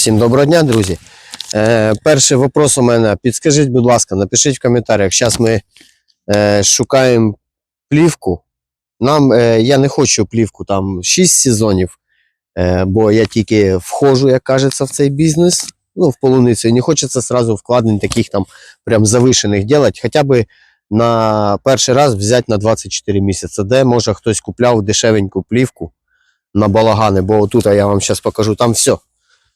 Всім доброго дня, друзі. Е, перший вопрос у мене. Підскажіть, будь ласка, напишіть в коментарях. Зараз ми е, шукаємо плівку. Нам, е, я не хочу плівку там 6 сезонів, е, бо я тільки входжу, як кажеться, в цей бізнес. Ну, в полуницю. І не хочеться сразу вкладень таких там прям завишених делать. Хоча б на перший раз взяти на 24 місяці, де може хтось купляв дешевеньку плівку на балагани, бо тут я вам зараз покажу, там все.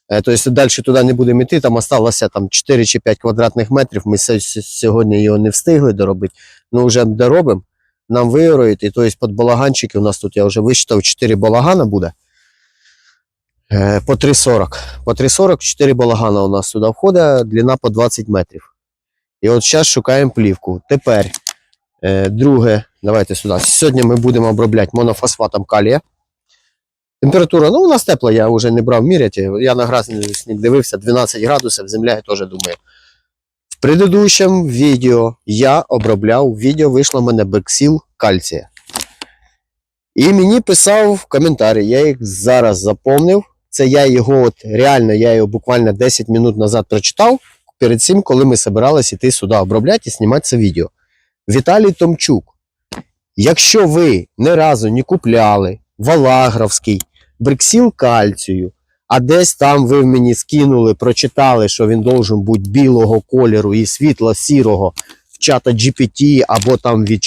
Е, Тобто далі туди не будемо йти, там осталося там 4 чи 5 квадратних метрів. Ми сьогодні його не встигли доробити, ну вже доробимо. Нам вироють, і тобто під балаганчики у нас тут я вже вичитав 4 балагана буде. Е, По 3,40. По 3,40 4 балагана у нас сюди входить, длина по 20 метрів. І от зараз шукаємо плівку. Тепер, е, друге, давайте сюди. Сьогодні ми будемо обробляти монофосфатом калія. Температура, ну у нас тепла, я вже не брав міряти. Я на градусник дивився 12 градусів, земля я теж думаю. В предыдущем відео я обробляв, відео вийшло в мене бексіл кальція. І мені писав коментарі, я їх зараз запомнив. Це я його, от реально, я його буквально 10 минут назад прочитав, перед цим, коли ми збиралися йти сюди обробляти і знімати це відео. Віталій Томчук. Якщо ви ні разу не купляли Валагровський бриксіл кальцію, а десь там ви мені скинули, прочитали, що він должен бути білого кольору і світло-сірого в чата GPT або там від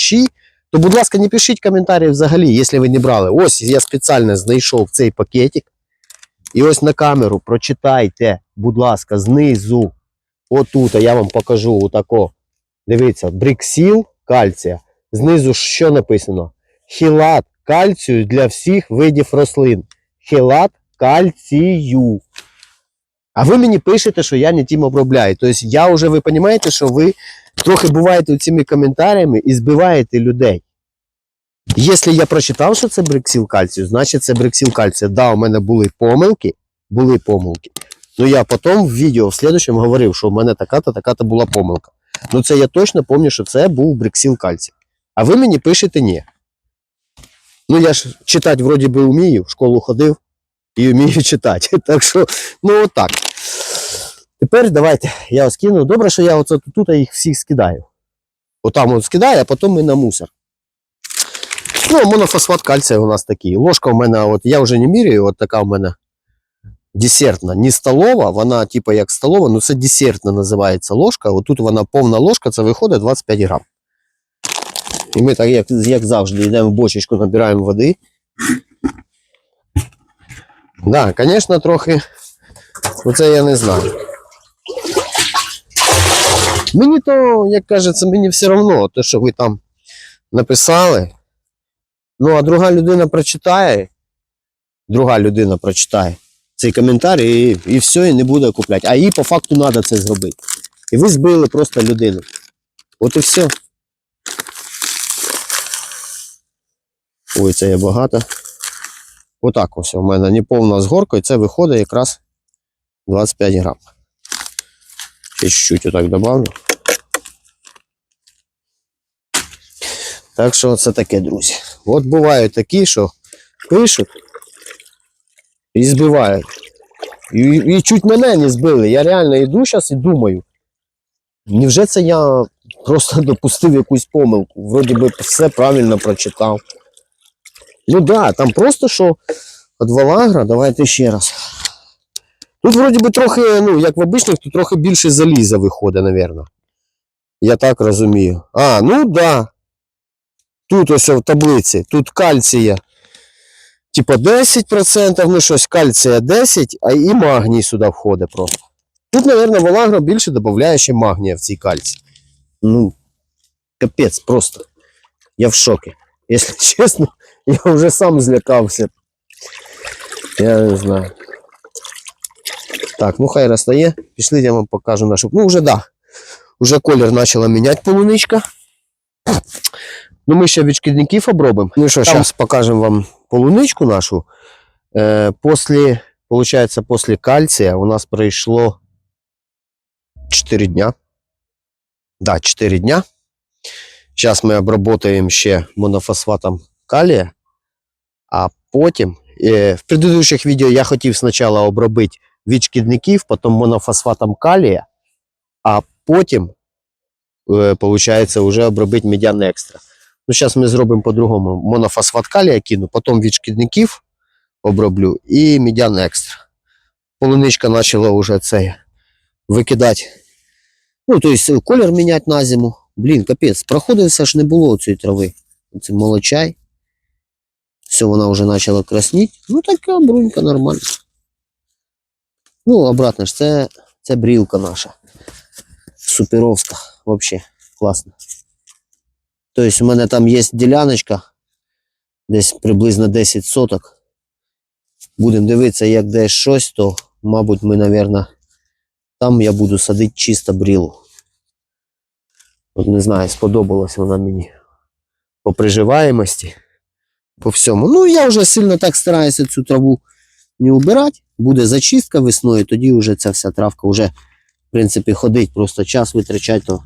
то, будь ласка, не пишіть коментарі взагалі, якщо ви не брали. Ось я спеціально знайшов цей пакетик. І ось на камеру прочитайте, будь ласка, знизу. Отут, а я вам покажу отако. Дивіться, бриксіл кальція. Знизу що написано? Хілат кальцію для всіх видів рослин. Хілат кальцію. А ви мені пишете, що я не тим обробляю. Тобто я вже, ви розумієте, що ви трохи буваєте цими коментарями і збиваєте людей. Якщо я прочитав, що це бриксіл кальцію, значить це бриксіл кальцію. Да, у мене були помилки, були помилки. Ну я потім в відео в слідчому говорив, що в мене така-то, така-то була помилка. Ну це я точно пам'ятаю, що це був бриксіл кальцій. А ви мені пишете ні. Ну я ж читати вроді би вмію, в школу ходив і вмію читати. Так що, ну отак. Тепер давайте я скину. Добре, що я оце тут їх всіх скидаю. Отам от скидаю, а потім ми на мусор. Ну, монофосфат кальція у нас такий. Ложка в мене, от я вже не міряю, от така в мене десертна, не столова, вона типу як столова, ну це десертна називається ложка. Отут вона повна ложка, це виходить 25 грам. І ми так, як, як завжди, йдемо в бочечку, набираємо води. Так, да, звісно, трохи. Оце я не знаю. Мені то, як кажеться, мені все одно, те, що ви там написали. Ну, а друга людина прочитає, друга людина прочитає цей коментар і, і все, і не буде купляти. А їй по факту треба це зробити. І ви збили просто людину. От і все. Ой, це є багато. Отак ось у мене неповна згорка, і це виходить якраз 25 грам. Ще чуть-чуть отак добавлю. Так що це таке, друзі. От бувають такі, що пишуть і збивають. І, і чуть мене не збили. Я реально йду зараз і думаю. Невже це я просто допустив якусь помилку? Вроді би все правильно прочитав. Ну да, там просто що от Валагра, давайте ще раз. Тут вроді би трохи, ну, як в обичних, тут трохи більше заліза виходить, напевно. Я так розумію. А, ну да. Тут ось в таблиці, тут кальція. Типа 10%, ну щось кальція 10, а і магній сюди входить просто. Тут, мабуть, Валагра більше додає ще магнія в цій кальці. Ну, капець просто. Я в шокі. Якщо чесно, я вже сам злякався. Я не знаю. Так, ну хай розстає. Пішли, я вам покажу нашу. Ну, вже да. Уже колір почала міняти полуничка. Ну, ми ще від шкідників обробимо. Ну що, зараз покажемо вам полуничку нашу. Е, после, получается, после кальция у нас пройшло 4 дня. Да, 4 дня. Зараз ми обработаємо ще монофосфатом калія, а потім. Е, в предыдущих відео я хотів спочатку обробити від шкідників, потім монофосфатом калія, а потім, виходить, вже обробити медян екстра. Ну, зараз ми зробимо по-другому. Монофосфат калія кину, потім від шкідників оброблю і медян екстра. Полуничка почала вже це викидати. Ну, тобто колір міняти на зиму. Блін, капець, проходився ж не було цієї трави. Це молочай. Все, вона вже почала красніть. Ну, така брунька нормальна. Ну, обратно ж, це, це брілка наша. Суперовська. Взагалі, класно. Тобто, у мене там є діляночка, десь приблизно 10 соток. Будемо дивитися, як десь щось, то, мабуть, ми, мабуть, там я буду садити чисто брілу. От не знаю, сподобалась вона мені по приживаємості, по всьому. Ну, я вже сильно так стараюся цю траву не убирати. Буде зачистка весною, тоді вже ця вся травка вже, в принципі, ходить, просто час витрачати, то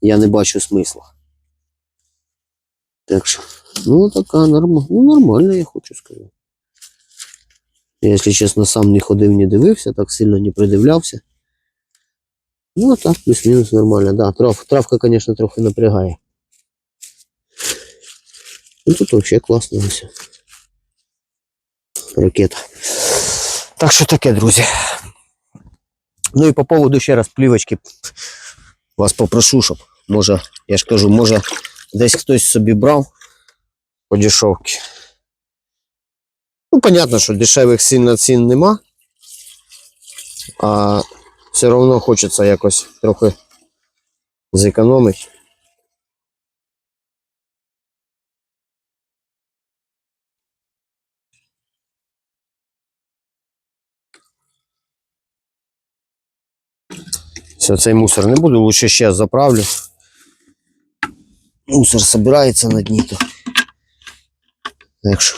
я не бачу смисла. Так що, ну, така норм... ну, нормальна, я хочу сказати. Я, якщо чесно, сам не ходив, не дивився, так сильно не придивлявся. Ну, так, плюс-мінус нормально, да. Трав, травка, конечно, трохи напрягає. Ну, тут вообще класно все. Ракета. Так що таке, друзі. Ну і по поводу ще раз плівочки. Вас попрошу, щоб, може, я ж кажу, може, десь хтось собі брав по дешевки. Ну, понятно, що дешевих сильно цін нема. А все одно хочеться якось трохи зекономити. Все, цей мусор не буду, лучше ще заправлю. Мусор собирається на дні то. Так що.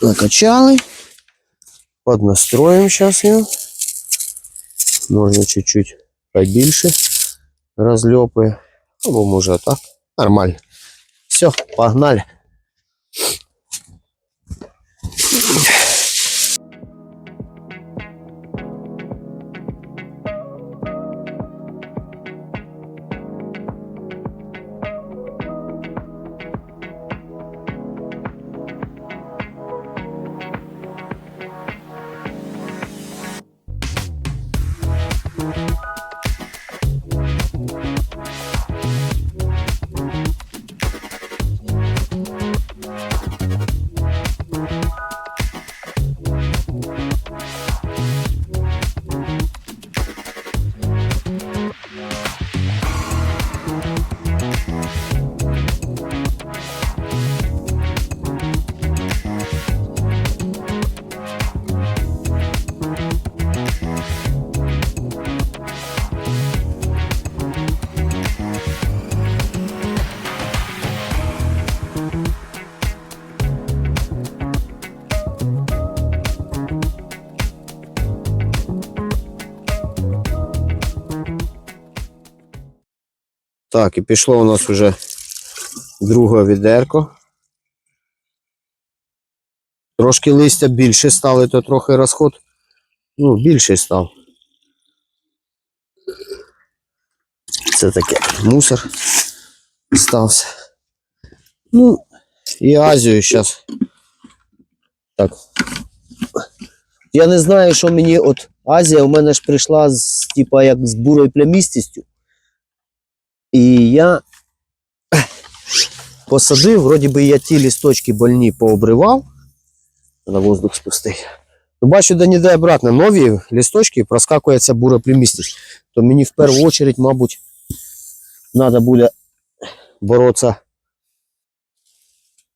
накачали. Поднастроим сейчас ее. Можно чуть-чуть побільше разлепы. Або може так. Нормально. Все, погнали. Так, і пішло у нас уже друге відерко. Трошки листя більше стали, то трохи розход. Ну, більший став. Це таке мусор стався. Ну, і Азію зараз. Так. Я не знаю, що мені от Азія у мене ж прийшла з типа як з бурою плямістістю. І я посадив, вроді би я ті лісточки больні пообривав. На воздух спустив. Ну, бачу, де ніде обратно. Нові лісточки проскакує ця бура. То мені в першу чергу, мабуть, треба буде боротися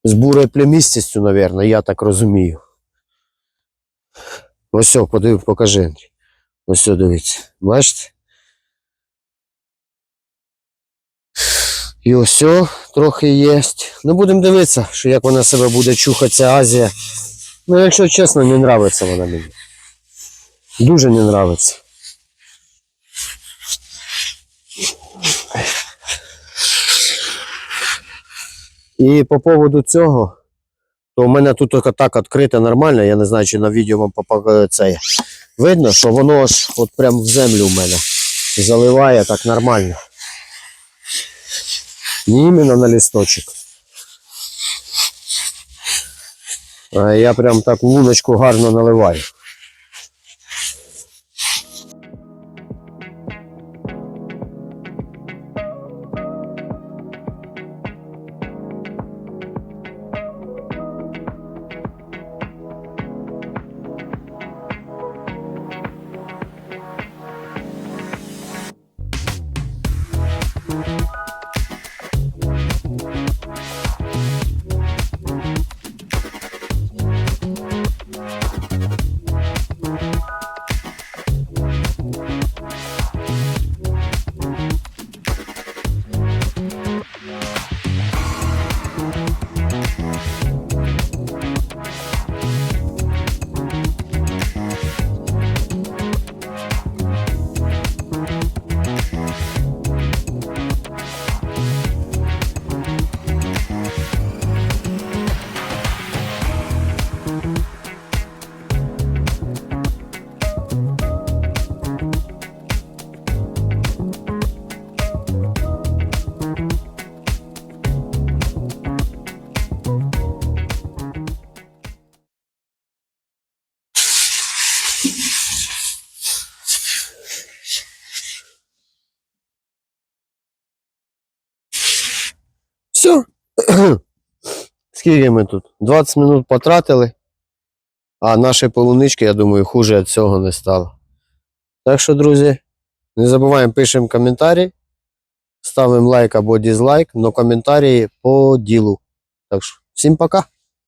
з бурою племістістю, мабуть, я так розумію. Ось, все, подив, покажи. Ось, все, дивіться. Бачите? І ось трохи є. Ну, будемо дивитися, що як вона себе буде чухатися Азія Ну, якщо чесно, не нравиться вона мені. Дуже не нравиться. І по поводу цього, то у мене тут так відкрите нормально, я не знаю, чи на відео вам попа- це видно, що воно аж от прям в землю у мене заливає так нормально. Не именно на листочек. А я прям так луночку гарно наливаю. we Все. Скільки ми тут? 20 минут потратили, а наші полунички, я думаю, хуже від цього не стало. Так що, друзі, не забуваємо, пишемо коментарі, ставимо лайк або дизлайк, але коментарі по ділу. Так що, всім пока.